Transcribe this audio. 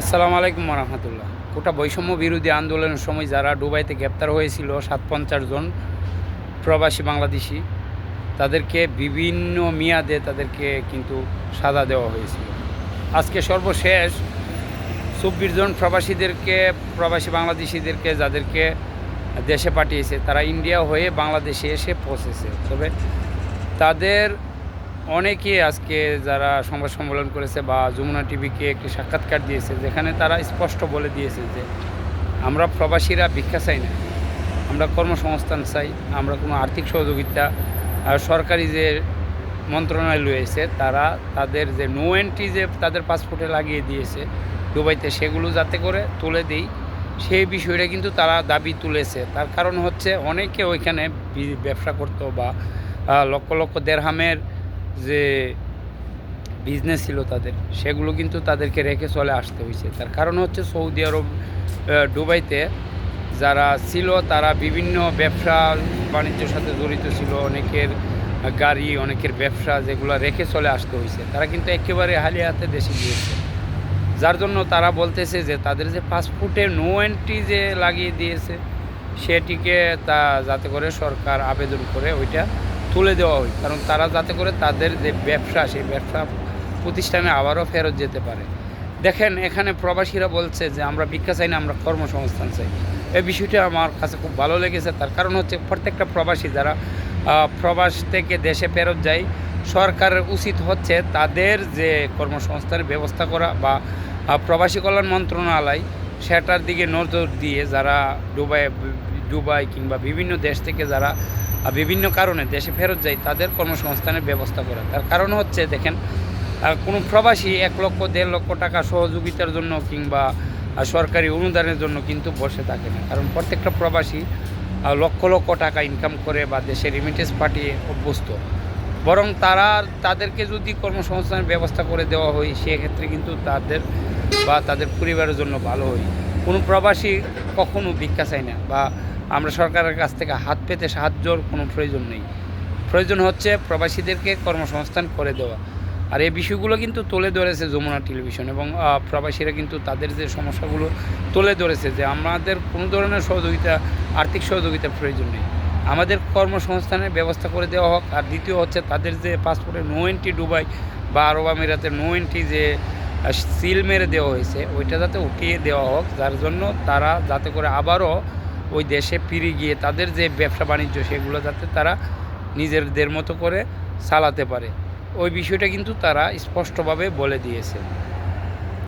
আসসালামু আলাইকুম রহমতুল্লাহ গোটা বৈষম্য বিরোধী আন্দোলনের সময় যারা দুবাইতে গ্রেপ্তার হয়েছিল সাত পঞ্চাশ জন প্রবাসী বাংলাদেশি, তাদেরকে বিভিন্ন মেয়াদে তাদেরকে কিন্তু সাজা দেওয়া হয়েছিল। আজকে সর্বশেষ চব্বিশ জন প্রবাসীদেরকে, প্রবাসী বাংলাদেশিদেরকে যাদেরকে দেশে পাঠিয়েছে, তারা ইন্ডিয়া হয়ে বাংলাদেশে এসে পৌঁছেছে। তবে তাদের অনেকে আজকে যারা সংবাদ সম্মেলন করেছে বা যমুনা টিভিকে একটি সাক্ষাৎকার দিয়েছে, যেখানে তারা স্পষ্ট বলে দিয়েছে যে আমরা প্রবাসীরা ভিক্ষা চাই না। আমরা কর্মসংস্থান চাই, আমরা কোনো আর্থিক সহযোগিতা সরকারি যে মন্ত্রণালয় রয়েছে, তারা তাদের যে নো এন্ট্রি যে তাদের পাসপোর্টে লাগিয়ে দিয়েছে দুবাইতে, সেগুলো যাতে করে তুলে দিই, সেই বিষয়টা কিন্তু তারা দাবি তুলেছে। তার কারণ হচ্ছে অনেকে ওইখানে ব্যবসা করতো বা লক্ষ লক্ষ দেড়হামের যে বিজনেস ছিল তাদের, সেগুলো কিন্তু তাদেরকে রেখে চলে আসতে হয়েছে। তার কারণ হচ্ছে সৌদি আরব দুবাইতে যারা ছিল তারা বিভিন্ন ব্যবসা বাণিজ্যের সাথে জড়িত ছিল, অনেকের গাড়ি, অনেকের ব্যবসা যেগুলো রেখে চলে আসতে হয়েছে। তারা কিন্তু একেবারে হালি হাতে দেশে গিয়েছে। যার জন্য তারা বলতেছে যে তাদের যে পাসপোর্টে নো এন্ট্রি যে লাগিয়ে দিয়েছে, সেটিকে তা যাতে করে সরকার আবেদন করে ওইটা তুলে দেওয়া হয়। কারণ তারা যাতে করে তাদের যে ব্যবসা, সেই ব্যবসা প্রতিষ্ঠানে আবারও ফেরত যেতে পারে। দেখেন, এখানে প্রবাসীরা বলছে যে, আমরা ভিক্ষা চাই না, আমরা কর্মসংস্থান চাই। এই বিষয়টা আমার কাছে খুব ভালো লেগেছে। তার কারণ হচ্ছে প্রত্যেকটা প্রবাসী যারা প্রবাস থেকে দেশে ফেরত যায়, সরকারের উচিত হচ্ছে তাদের যে কর্মসংস্থানের ব্যবস্থা করা বা প্রবাসী কল্যাণ মন্ত্রণালয়, সেটার দিকে নজর দিয়ে যারা দুবাই দুবাই কিংবা বিভিন্ন দেশ থেকে যারা বিভিন্ন কারণে দেশে ফেরত যায় তাদের কর্মসংস্থানের ব্যবস্থা করা। তার কারণ হচ্ছে, দেখেন কোনো প্রবাসী এক লক্ষ, দেড় লক্ষ টাকা সহযোগিতার জন্য কিংবা সরকারি অনুদানের জন্য কিন্তু বসে থাকে না। কারণ প্রত্যেকটা প্রবাসী লক্ষ লক্ষ টাকা ইনকাম করে বা দেশে রিমিটেন্স পাঠিয়ে অভ্যস্ত। বরং তারা, তাদেরকে যদি কর্মসংস্থানের ব্যবস্থা করে দেওয়া হয়, সেক্ষেত্রে কিন্তু তাদের বা তাদের পরিবারের জন্য ভালো হয়। কোনো প্রবাসী কখনো ভিক্ষা চায় না বা আমরা সরকারের কাছ থেকে হাত পেতে সাহায্যর কোনো প্রয়োজন নেই। প্রয়োজন হচ্ছে প্রবাসীদেরকে কর্মসংস্থান করে দেওয়া। আর এই বিষয়গুলো কিন্তু তুলে ধরেছে যমুনা টেলিভিশন এবং প্রবাসীরা কিন্তু তাদের যে সমস্যাগুলো তুলে ধরেছে যে আমাদের কোনো ধরনের সহযোগিতা, আর্থিক সহযোগিতার প্রয়োজন নেই। আমাদের কর্মসংস্থানের ব্যবস্থা করে দেওয়া হোক। আর দ্বিতীয় হচ্ছে তাদের যে পাসপোর্টে নো এন্ট্রি ডুবাই বা আরব আমিরাতে নো এন্ট্রি যে সিল মেরে দেওয়া হয়েছে, ওইটা যাতে উঠিয়ে দেওয়া হোক, যার জন্য তারা যাতে করে আবারও ওই দেশে ফিরে গিয়ে তাদের যে ব্যবসা বাণিজ্য, সেগুলো যাতে তারা নিজেদের মতো করে চালাতে পারে। ওই বিষয়টা কিন্তু তারা স্পষ্টভাবে বলে দিয়েছে।